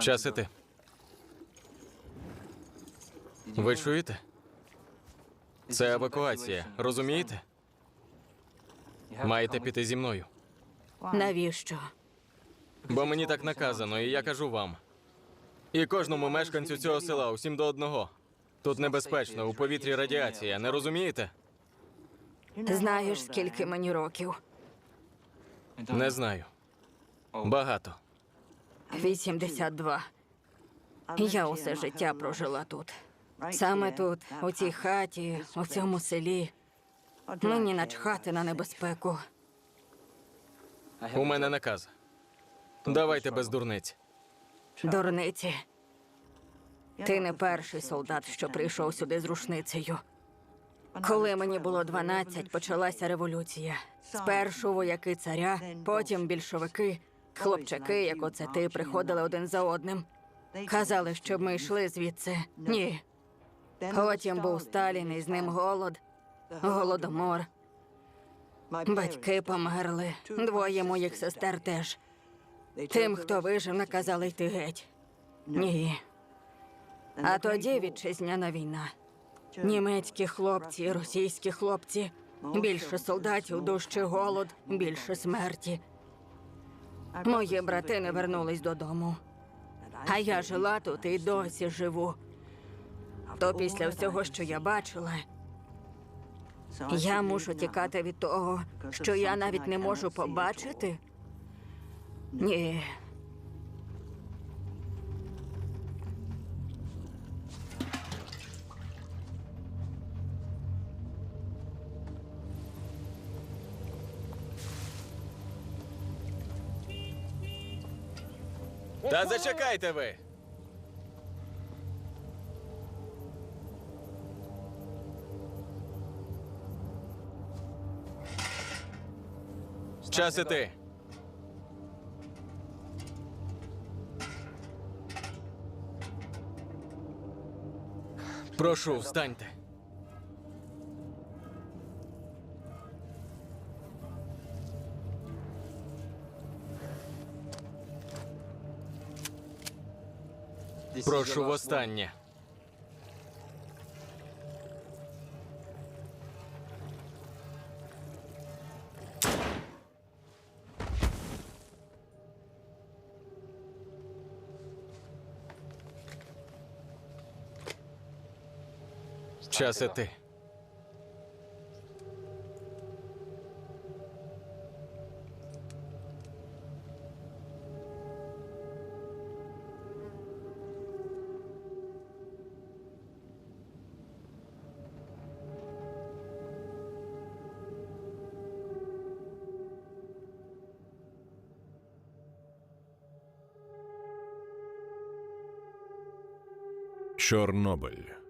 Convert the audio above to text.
Час іти. Ви чуєте? Це евакуація, розумієте? Маєте піти зі мною. Навіщо? Бо мені так наказано, і я кажу вам. І кожному мешканцю цього села, усім до одного. Тут небезпечно, у повітрі радіація, не розумієте? Знаєш, скільки мені років? Не знаю. Багато. 82. Я усе життя прожила тут. Саме тут, у цій хаті, у цьому селі. Мені начхати на небезпеку. У мене наказ. Давайте без дурниць. Дурниці. Ти не перший солдат, що прийшов сюди з рушницею. Коли мені було 12, почалася революція. Спершу вояки царя, потім більшовики, хлопчаки, як оце ти, приходили один за одним. Казали, щоб ми йшли звідси. Ні. Потім був Сталін, і з ним голод, голодомор. Батьки померли. Двоє моїх сестер теж. Тим, хто вижив, наказали йти геть. Ні. А тоді вітчизняна війна. Німецькі хлопці, російські хлопці. Більше солдатів, дужче голод, більше смерті. Мої брати не вернулись додому. А я жила тут і досі живу. То після всього, що я бачила, я мушу тікати від того, що я навіть не можу побачити. Ні. Та зачекайте ви. Час іти. Прошу, встаньте. Прошу востаннє. Час іти. Чорнобиль.